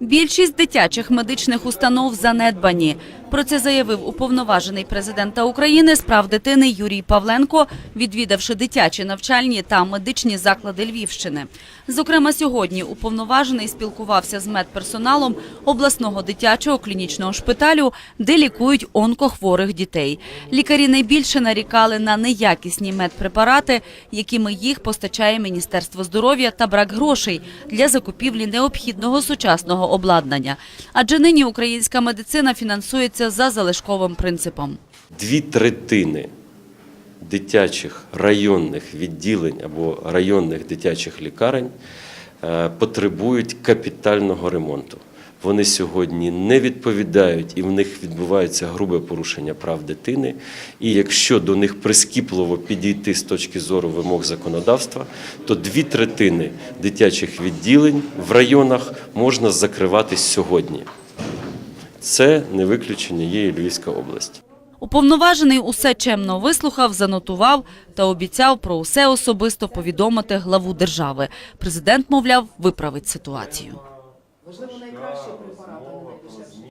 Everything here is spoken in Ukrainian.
Більшість дитячих медичних установ занедбані. Про це заявив уповноважений президента України з прав дитини Юрій Павленко, відвідавши дитячі навчальні та медичні заклади Львівщини. Зокрема, сьогодні уповноважений спілкувався з медперсоналом обласного дитячого клінічного шпиталю, де лікують онкохворих дітей. Лікарі найбільше нарікали на неякісні медпрепарати, якими їх постачає Міністерство здоров'я та брак грошей для закупівлі необхідного сучасного обладнання. Адже нині українська медицина фінансується за залишковим принципом. Дві третини дитячих районних відділень або районних дитячих лікарень е, потребують капітального ремонту. Вони сьогодні не відповідають і в них відбувається грубе порушення прав дитини. І якщо до них прискіпливо підійти з точки зору вимог законодавства, то дві третини дитячих відділень в районах можна закриватись сьогодні. Це не виключення є і Львівська область. Уповноважений усе чемно вислухав, занотував та обіцяв про усе особисто повідомити главу держави. Президент, мовляв, виправить ситуацію. Можливо, препарат а не найбільше.